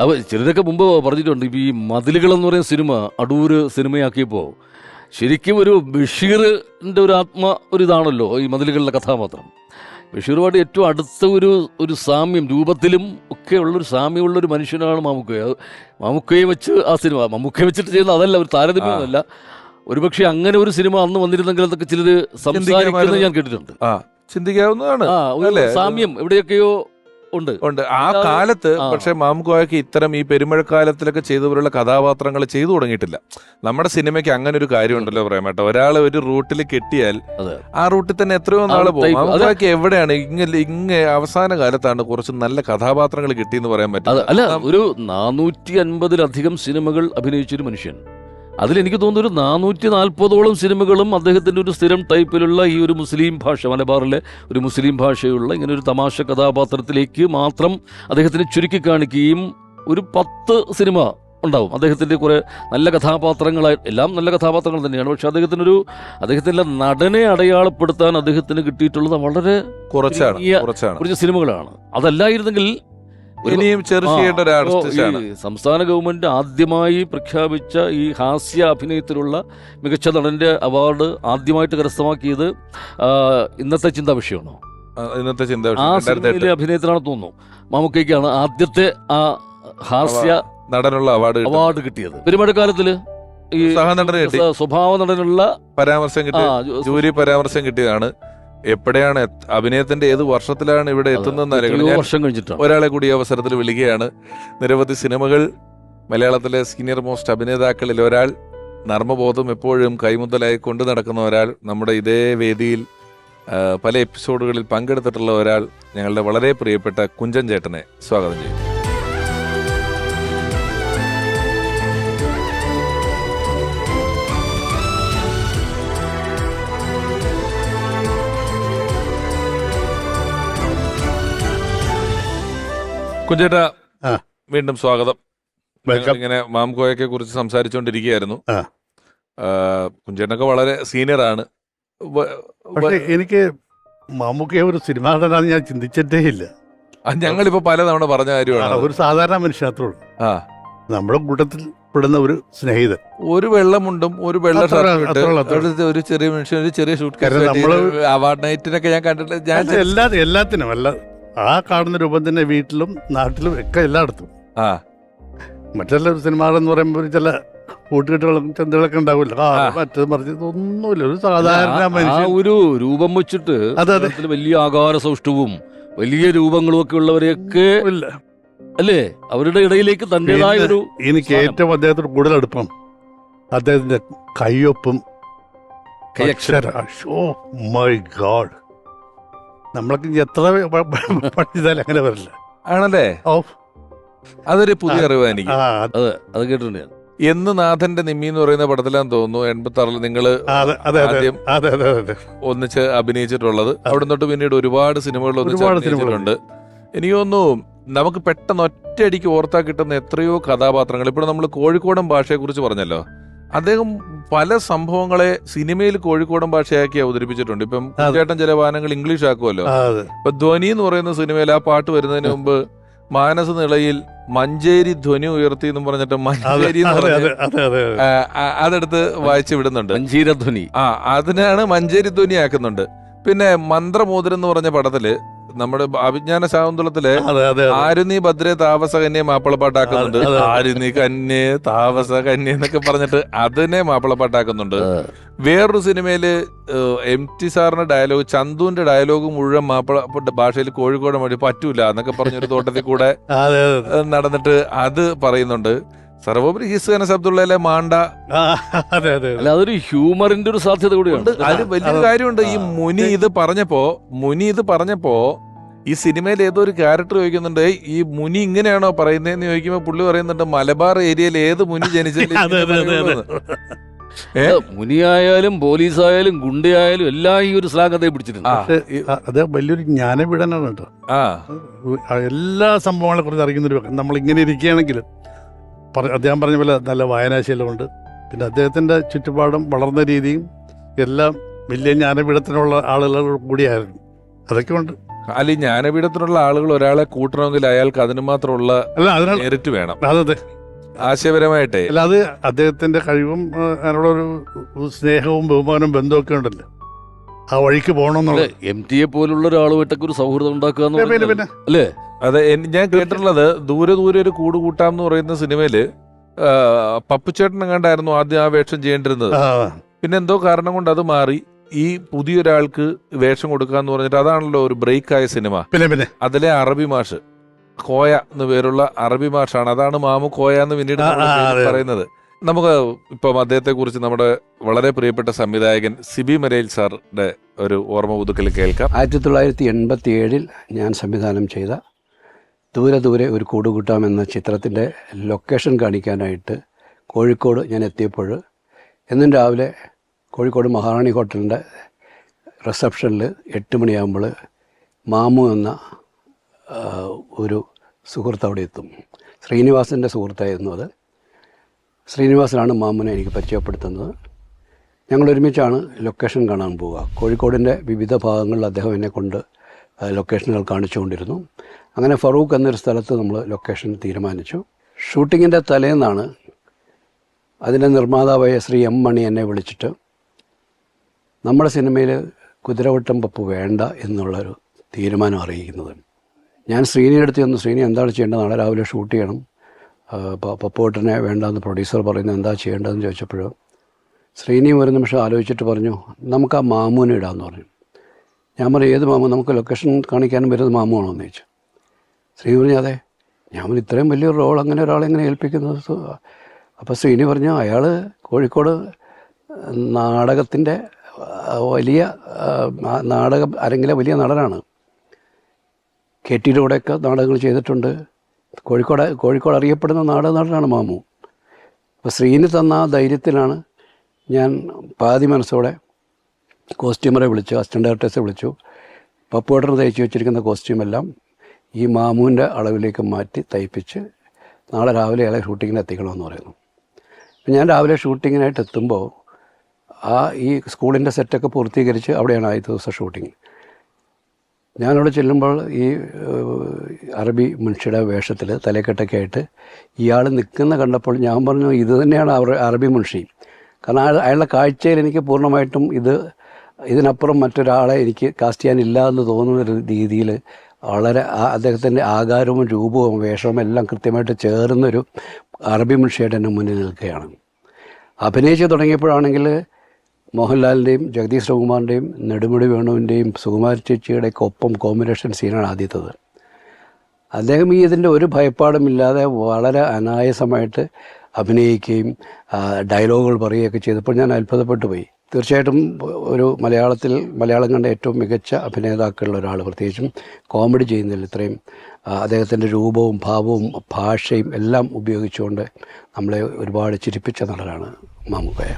അപ്പോൾ ചിലരൊക്കെ മുമ്പ് പറഞ്ഞിട്ടുണ്ട് ഈ മതിലുകൾ എന്ന് പറയുന്ന സിനിമ അടൂര് സിനിമയാക്കിയപ്പോൾ ശരിക്കും ഒരു ബഷീറിന്റെ ഒരു ആത്മ ഒരു ഇതാണല്ലോ ഈ മതിലുകളിലെ കഥാപാത്രം. ബഷീറുമായിട്ട് ഏറ്റവും അടുത്ത ഒരു ഒരു സാമ്യം രൂപത്തിലും ഒക്കെ ഉള്ളൊരു സാമ്യമുള്ളൊരു മനുഷ്യനാണ് മാമുക്കോയ മാമുക്കയെ വെച്ച് ആ സിനിമ മമ്മൂക്കയെ വെച്ചിട്ട് ചെയ്യുന്ന അതല്ല ഒരു താരതമ്യമല്ല. ഒരുപക്ഷെ അങ്ങനെ ഒരു സിനിമ അന്ന് വന്നിരുന്നെങ്കിൽ അതൊക്കെ ചിലർ സംസാരിക്കുന്നത് ഞാൻ കേട്ടിട്ടുണ്ട്. ചിന്തിക്കാവുന്നതാണ്? സാമ്യം എവിടെയൊക്കെയോ ഉണ്ട്. ഉണ്ട്. ആ കാലത്ത്. പക്ഷെ മാമുക്കോയ്ക്ക് ഇത്തരം ഈ പെരുമഴക്കാലത്തിലൊക്കെ ചെയ്തവരുള്ള കഥാപാത്രങ്ങൾ ചെയ്തു തുടങ്ങിയിട്ടില്ല. നമ്മുടെ സിനിമയ്ക്ക് അങ്ങനെ ഒരു കാര്യമുണ്ടല്ലോ പറയാൻ കേട്ടോ. ഒരാളെ ഒരു റൂട്ടിൽ കെട്ടിയാൽ ആ റൂട്ടിൽ തന്നെ എത്രയോ നാൾ പോകും. മാമുക്കോയ്ക്ക് എവിടെയാണ്? ഇങ്ങനെ ഇങ്ങ അവസാന കാലത്താണ് കുറച്ച് നല്ല കഥാപാത്രങ്ങൾ കിട്ടിയെന്ന് പറയാൻ പറ്റും അല്ല ഒരു നാനൂറ്റി അൻപതിലധികം സിനിമകൾ അഭിനയിച്ചൊരു മനുഷ്യൻ. അതിലെനിക്ക് തോന്നുന്നു ഒരു നാനൂറ്റി നാൽപ്പതോളം സിനിമകളും അദ്ദേഹത്തിന്റെ ഒരു സ്ഥിരം ടൈപ്പിലുള്ള ഈ ഒരു മുസ്ലിം ഭാഷ മലബാറിലെ ഒരു മുസ്ലിം ഭാഷയുള്ള ഇങ്ങനെ ഒരു തമാശ കഥാപാത്രത്തിലേക്ക് മാത്രം അദ്ദേഹത്തിനെ ചുരുക്കി കാണിക്കുകയും ഒരു പത്ത് സിനിമ ഉണ്ടാവും. അദ്ദേഹത്തിന്റെ കുറേ നല്ല കഥാപാത്രങ്ങളായി എല്ലാം നല്ല കഥാപാത്രങ്ങൾ തന്നെയാണ്. പക്ഷെ അദ്ദേഹത്തിനൊരു അദ്ദേഹത്തിന്റെ നടനെ അടയാളപ്പെടുത്താൻ അദ്ദേഹത്തിന് കിട്ടിയിട്ടുള്ളത് വളരെ കുറച്ചാണ്. കുറച്ച് സിനിമകളാണ്. അതല്ലായിരുന്നെങ്കിൽ ഇനിയും ചെയ്യേണ്ട ഒരു ആർട്ടിസ്റ്റാണ് സംസ്ഥാന ഗവൺമെന്റ് ആദ്യമായി പ്രഖ്യാപിച്ച ഈ ഹാസ്യ അഭിനയത്തിലുള്ള മികച്ച നടന്റെ അവാർഡ് ആദ്യമായിട്ട് കരസ്ഥമാക്കിയത് ഇന്നത്തെ ചിന്താ വിഷയമാണോ? ഇന്നത്തെ ചിന്താ സിനിമയിലെ അഭിനയത്തിനാണ് തോന്നുന്നു. മാമുക്കേക്കാണ് ആദ്യത്തെ ആ ഹാസ്യ നടനുള്ള അവാർഡ് അവാർഡ് കിട്ടിയത്. പെരുമഴക്കാലത്തിൽ ഈ സഹനടന് സ്വഭാവ നടനുള്ള പരാമർശം കിട്ടിയ കിട്ടി. ജോ- ജൂരി പരാമർശം കിട്ടിയതാണ്. എപ്പോഴാണ് അഭിനയത്തിന്റെ ഏത് വർഷത്തിലാണ് ഇവിടെ എത്തുന്നതെന്ന് വർഷം കഴിഞ്ഞിട്ടാണ് ഒരാളെ കൂടി അവസരത്തിൽ വിളിക്കുകയാണ്. നിരവധി സിനിമകൾ മലയാളത്തിലെ സീനിയർ മോസ്റ്റ് അഭിനേതാക്കളിൽ ഒരാൾ നർമ്മബോധം എപ്പോഴും കൈമുതലായി കൊണ്ടു നടക്കുന്ന ഒരാൾ നമ്മുടെ ഇതേ വേദിയിൽ പല എപ്പിസോഡുകളിൽ പങ്കെടുത്തിട്ടുള്ള ഒരാൾ ഞങ്ങളുടെ വളരെ പ്രിയപ്പെട്ട കുഞ്ചൻ ചേട്ടനെ സ്വാഗതം ചെയ്യും കുഞ്ചേട്ടാ വീണ്ടും സ്വാഗതം. ഇങ്ങനെ മാംകോയൊക്കെ കുറിച്ച് സംസാരിച്ചുകൊണ്ടിരിക്കുകയായിരുന്നു കുഞ്ചേട്ടനൊക്കെ വളരെ സീനിയർ ആണ് വ- എനിക്ക് മാമുക്കയെ ഒരു സിനിമാ നടനാന്ന് ഞാൻ ചിന്തിച്ചിട്ടേ ഇല്ല. ഞങ്ങളിപ്പോ പല പലതവണ പറഞ്ഞ കാര്യമാണ്. ഒരു സാധാരണ മനുഷ്യനത്രേ ഉള്ളൂ. ആ. നമ്മുടെ കൂട്ടത്തിൽ പെടുന്ന ഒരു സ്നേഹിതൻ. ഒരു വെള്ളമുണ്ടും ഒരു വെള്ള ഒരു- ചെറിയ മനുഷ്യൻ ഒരു ചെറിയ ഷൂട്ട് അവാർഡ് നൈറ്റിനൊക്കെ ഞാൻ കണ്ടിട്ട് ഞാൻ എല്ലാ എല്ലാത്തിനും അല്ല ആ കാണുന്ന രൂപം തന്നെ വീട്ടിലും നാട്ടിലും ഒക്കെ എല്ലായിടത്തും. ആ. മറ്റുള്ള ഒരു സിനിമ എന്ന് പറയുമ്പോൾ ചില കൂട്ടുകെട്ടുകളും ചന്തകളൊക്കെ ഉണ്ടാവില്ല. മറ്റത് മറിച്ച് ഒന്നുമില്ല ഒരു സാധാരണ മനുഷ്യൻ. ഒരു രൂപം വെച്ചിട്ട് അതെ, അതെ. വലിയ ആകാര സൗഷ്ടവും വലിയ രൂപങ്ങളും ഒക്കെ ഉള്ളവരെയൊക്കെ ഇല്ല. അല്ലേ? അവരുടെ ഇടയിലേക്ക് തന്റേതായ ഒരു എനിക്ക്. ഏറ്റവും അദ്ദേഹത്തോട് കൂടുതൽ അടുപ്പം. അദ്ദേഹത്തിന്റെ കയ്യൊപ്പും അക്ഷര. ഓ മൈ ഗാഡ് നമ്മളൊക്കെ എത്ര പഠിച്ചാലും അങ്ങനെ വരില്ല. ആണല്ലേ? ഓ. അതൊരു പുതിയ അറിവ് എനിക്ക് ആ അത്. കേട്ടിട്ടുണ്ട് ഞാൻ. എന്ന് നാഥന്റെ നിമ്മി എന്ന് പറയുന്ന പടത്തിലാന്ന് തോന്നുന്നു എൺപത്തി ആറിൽ അതെ അതെ അതെ. ആദ്യം അതെ അതെ അതെ ഒന്നിച്ച് അഭിനയിച്ചിട്ടുള്ളത്. അവിടെ തൊട്ട് പിന്നീട് ഒരുപാട് സിനിമകൾ. ഒന്നിച്ച് അഭിനയിച്ചിട്ടുണ്ട് എനിക്ക് തോന്നുന്നു നമുക്ക് പെട്ടെന്ന് ഒറ്റയടിക്ക് ഓർത്താ കിട്ടുന്ന എത്രയോ കഥാപാത്രങ്ങൾ. ഇപ്പോൾ നമ്മൾ കോഴിക്കോടൻ ഭാഷയെക്കുറിച്ച് പറഞ്ഞല്ലോ. അദ്ദേഹം പല സംഭവങ്ങളെ സിനിമയിൽ കോഴിക്കോടൻ ഭാഷയാക്കി അവതരിപ്പിച്ചിട്ടുണ്ട്. ഇപ്പം. ചേട്ടൻ ചില വാഹനങ്ങൾ ഇംഗ്ലീഷ് ആക്കുമല്ലോ അതെ. ഇപ്പൊ ധ്വനി എന്ന് പറയുന്ന സിനിമയിൽ ആ പാട്ട് വരുന്നതിന് മുമ്പ് മാനസ നിളയിൽ മഞ്ചേരി ധ്വനി ഉയർത്തി എന്ന് പറഞ്ഞിട്ട് അതെ മഞ്ചേരി അതെടുത്ത് വായിച്ചു വിടുന്നുണ്ട്. മഞ്ചീരധ്വനി. ആ അതിനാണ് മഞ്ചേരി ധ്വനി ആക്കുന്നുണ്ട് പിന്നെ മന്ത്രമോതിരം എന്ന് പറഞ്ഞ പടത്തിൽ നമ്മുടെ അഭിജ്ഞാന ശാകുന്തളത്തിലെ ആരു നീ ഭദ്രേ താപസകന്യെ മാപ്പിളപ്പാട്ടാക്കുന്നുണ്ട്. നീ കന്യെ താപസ കന്യെ എന്നൊക്കെ പറഞ്ഞിട്ട് അതിനെ മാപ്പിളപ്പാട്ടാക്കുന്നുണ്ട്. വേറൊരു സിനിമയിൽ എം ടി സാറിന്റെ ഡയലോഗ് ചന്തുവിന്റെ ഡയലോഗ് മുഴുവൻ മാപ്പിള ഭാഷയിൽ കോഴിക്കോട് മൊഴി പറ്റൂല എന്നൊക്കെ പറഞ്ഞൊരു തോട്ടത്തിൽ കൂടെ നടന്നിട്ട് അത് പറയുന്നുണ്ട്. സർവോപരി ഹീസ് അനസ് അബ്ദുള്ളയിലെ മാണ്ട? അതെ അതെ അല്ല അതൊരു ഹ്യൂമറിന്റെ ഒരു സാധ്യത ഉണ്ട്. കൂടിയുണ്ട് അതിൽ വലിയൊരു കാര്യമുണ്ട്. ഈ മുനി ഇത് പറഞ്ഞപ്പോ മുനി ഇത് പറഞ്ഞപ്പോ ഈ സിനിമയിൽ ഏതോ ഒരു ക്യാരക്ടർ ചോദിക്കുന്നുണ്ട് ഈ മുനി ഇങ്ങനെയാണോ പറയുന്നതെന്ന് ചോദിക്കുമ്പോ പുള്ളി പറയുന്നുണ്ട് മലബാർ ഏരിയയിൽ ഏത് മുനി അതെ അതെ അതെ അതെ? അത് മുനിയായാലും പോലീസായാലും ഗുണ്ടയായാലും എല്ലാം ഈ ഒരു അദ്ദേഹം പിടിച്ചിട്ടുണ്ട്. അത് വലിയൊരു ജ്ഞാനപീഠനാണ് കേട്ടോ. എല്ലാ സംഭവങ്ങളെ കുറിച്ച് അറിയുന്നൊരു ഒരു നമ്മൾ ഇങ്ങനെ ഇരിക്കുകയാണെങ്കിൽ പറ- അദ്ദേഹം പറഞ്ഞ പോലെ നല്ല വായനാശീലമുണ്ട്. പിന്നെ അദ്ദേഹത്തിന്റെ ചുറ്റുപാടും വളർന്ന രീതിയും എല്ലാം വലിയ ജ്ഞാനപീഠത്തിനുള്ള ആളുകൾ കൂടിയായിരുന്നു. അതൊക്കെ ഉണ്ട്. അല്ല ജ്ഞാനപീഠത്തിനുള്ള ആളുകൾ ഒരാളെ കൂട്ടണമെങ്കിൽ അയാൾക്ക് അതിന് മാത്രമുള്ള നേരിട്ട് വേണം. അതെ ആശയപരമായിട്ടേ. അല്ല അത് അദ്ദേഹത്തിന്റെ കഴിവും അതിനുള്ളൊരു സ്നേഹവും ബഹുമാനവും ബന്ധമൊക്കെ ഉണ്ടല്ലോ. ആ വഴിക്ക് പോകണമെന്നുള്ളത്. പോകണമെന്നുള്ള എം ടിയെ പോലുള്ള ഒരാളുമായിട്ടൊക്കെ ഒരു സൗഹൃദം ഉണ്ടാക്കുക എന്ന് പിന്നെ പറഞ്ഞാൽ- പിന്നെ അല്ലേ? അതെ എൻ- ഞാൻ കേട്ടിട്ടുള്ളത് ദൂരെ ദൂരെ ഒരു കൂട് കൂട്ടാം എന്ന് പറയുന്ന സിനിമയിൽ ആ, പപ്പുച്ചേട്ടൻ കണ്ടായിരുന്നു ആദ്യം ആ വേഷം ചെയ്യേണ്ടിരുന്നത്. ആ, പിന്നെ എന്തോ കാരണം കൊണ്ട് അത് മാറി. ഈ പുതിയൊരാൾക്ക് വേഷം കൊടുക്കാന്ന് പറഞ്ഞിട്ട് അതാണല്ലോ ഒരു ബ്രേക്ക് ആയ സിനിമ. പിന്നെ പിന്നെ. അതിലെ അറബി മാഷ് കോയ എന്ന് പേരുള്ള അറബി മാഷാണ്. അതാണ് മാമു കോയ എന്ന് പിന്നീട് ആ, ആ, പേരിൽ അതെ. പറയുന്നത്. നമുക്ക് ഇപ്പം അദ്ദേഹത്തെ കുറിച്ച് നമ്മുടെ വളരെ പ്രിയപ്പെട്ട സംവിധായകൻ സിബി മരയിൽ സാറിന്റെ ഒരു ഓർമ്മ പുതുക്കൽ കേൾക്കാം. ആയിരത്തി തൊള്ളായിരത്തി എൺപത്തി ഏഴിൽ ഞാൻ സംവിധാനം ചെയ്ത ദൂരെ ദൂരെ ഒരു കൂടുകൂട്ടാം എന്ന ചിത്രത്തിന്റെ ലൊക്കേഷൻ കാണിക്കാനായിട്ട് കോഴിക്കോട് ഞാൻ എത്തിയപ്പോൾ എന്നും രാവിലെ കോഴിക്കോട് മഹാറാണി ഹോട്ടലിന്റെ റിസപ്ഷനിൽ എട്ട് മണിയാകുമ്പോൾ മാമു എന്ന ഒരു സുഹൃത്ത് അവിടെ എത്തും. ശ്രീനിവാസന്റെ സുഹൃത്തായിരുന്നു അത്. ശ്രീനിവാസനാണ് മാമുനെ എനിക്ക് പരിചയപ്പെടുത്തുന്നത്. ഞങ്ങൾ ഒരുമിച്ചാണ് ലൊക്കേഷൻ കാണാൻ പോവുക. കോഴിക്കോടിന്റെ വിവിധ ഭാഗങ്ങളിൽ അദ്ദേഹം എന്നെ കൊണ്ട് ലൊക്കേഷനുകൾ കാണിച്ചുകൊണ്ടിരുന്നു. അങ്ങനെ ഫറൂഖ് എന്നൊരു സ്ഥലത്ത് നമ്മൾ ലൊക്കേഷൻ തീരുമാനിച്ചു. ഷൂട്ടിങ്ങിന്റെ തലേന്നാണ് അതിന്റെ നിർമ്മാതാവായ ശ്രീ എം മണി എന്നെ വിളിച്ചിട്ട് നമ്മുടെ സിനിമയിൽ കുതിരവട്ടം പപ്പ് വേണ്ട എന്നുള്ളൊരു തീരുമാനം അറിയിക്കുന്നത്. ഞാൻ ശ്രീനിയുടെ അടുത്ത് ചെന്നു ശ്രീനി എന്താണ് ചെയ്യേണ്ടത്? നാളെ രാവിലെ ഷൂട്ട് ചെയ്യണം. ആ, പ- പപ്പുവേട്ടനെ വേണ്ടെന്ന് പ്രൊഡ്യൂസർ പറയുന്നത് എന്താ ചെയ്യേണ്ടതെന്ന് ചോദിച്ചപ്പോൾ ശ്രീനിയും ഒരു നിമിഷം ആലോചിച്ചിട്ട് പറഞ്ഞു നമുക്ക് ആ മാമൂനെ ഇടാമെന്ന് പറഞ്ഞു. ഞാൻ പറഞ്ഞു ഏത് മാമു? നമുക്ക് ലൊക്കേഷൻ കാണിക്കാനും വരുന്നത് മാമുവാണോ? എന്ന് ചോദിച്ചു. ശ്രീനി പറഞ്ഞു അതെ. ഞാൻ പറഞ്ഞു ഇത്രയും വലിയൊരു റോൾ അങ്ങനെ ഒരാളെ എങ്ങനെ ഏൽപ്പിക്കുന്നത് അപ്പോൾ ശ്രീനി പറഞ്ഞു അയാൾ കോഴിക്കോട് നാടകത്തിന്റെ വലിയ നാടകം അരങ്ങിലെ വലിയ നടനാണ്. കെ ടിയുടെ കൂടെയൊക്കെ നാടകങ്ങൾ ചെയ്തിട്ടുണ്ട്. കോഴിക്കോട് കോഴിക്കോട് അറിയപ്പെടുന്ന നാട് നാടാണ് മാമു. അപ്പോൾ ശ്രീന് തന്ന ആ ധൈര്യത്തിലാണ് ഞാൻ പാതി മനസ്സോടെ കോസ്റ്റ്യൂമറെ വിളിച്ചു അസിസ്റ്റന്റ് ഡയറക്ടേഴ്സെ വിളിച്ചു. പപ്പുവേട്ടന് തയ്ച്ചു വെച്ചിരിക്കുന്ന കോസ്റ്റ്യൂമെല്ലാം ഈ മാമുവിന്റെ അളവിലേക്ക് മാറ്റി തയ്പ്പിച്ച് നാളെ രാവിലെ അയാളെ ഷൂട്ടിങ്ങിന് എത്തിക്കണമെന്ന് പറയുന്നു. ഞാൻ രാവിലെ ഷൂട്ടിങ്ങിനായിട്ട് എത്തുമ്പോൾ ആ ഈ സ്കൂളിന്റെ സെറ്റൊക്കെ പൂർത്തീകരിച്ച് അവിടെയാണ് ആദ്യത്തെ ദിവസം ഷൂട്ടിങ്. ഞാനവിടെ ചെല്ലുമ്പോൾ ഈ അറബി മുൻഷിയുടെ വേഷത്തിൽ തലക്കെട്ടൊക്കെ ആയിട്ട് ഇയാൾ നിൽക്കുന്ന കണ്ടപ്പോൾ ഞാൻ പറഞ്ഞു ഇത് തന്നെയാണ് അറബി മുൻഷി കാരണം അയാളുടെ കാഴ്ചയിൽ എനിക്ക് പൂർണമായിട്ടും ഇത് ഇതിനപ്പുറം മറ്റൊരാളെ എനിക്ക് കാസ്റ്റ് ചെയ്യാനില്ല എന്ന് തോന്നുന്ന രീതിയിൽ വളരെ അദ്ദേഹത്തിന്റെ ആകാരവും രൂപവും വേഷവും എല്ലാം കൃത്യമായിട്ട് ചേർന്നൊരു അറബി മുൻഷിയായിട്ട് എന്റെ മുന്നിൽ നിൽക്കുകയാണ്. അഭിനയിച്ച് തുടങ്ങിയപ്പോഴാണെങ്കിൽ മോഹൻലാലിന്റെയും ജഗദീഷ് ശ്രീകുമാറിന്റെയും നെടുമുടി വേണുവിന്റെയും സുകുമാരി ചേച്ചിയുടെയൊക്കെ ഒപ്പം കോമ്പിനേഷൻ സീനാണ് ആദ്യത്തത്. അദ്ദേഹം ഈ ഇതിന്റെ ഒരു ഭയപ്പാടുമില്ലാതെ വളരെ അനായാസമായിട്ട് അഭിനയിക്കുകയും ഡയലോഗുകൾ പറയുകയൊക്കെ ചെയ്തപ്പോൾ ഞാൻ അത്ഭുതപ്പെട്ടു പോയി. തീർച്ചയായിട്ടും ഒരു മലയാളത്തിൽ മലയാളം കണ്ട ഏറ്റവും മികച്ച അഭിനേതാക്കളിൽ ഒരാൾ പ്രത്യേകിച്ചും കോമഡി ചെയ്യുന്നതിൽ ഇത്രയും അദ്ദേഹത്തിന്റെ രൂപവും ഭാവവും ഭാഷയും എല്ലാം ഉപയോഗിച്ചുകൊണ്ട് നമ്മളെ ഒരുപാട് ചിരിപ്പിച്ച നടനാണ് മാമുക്കയ.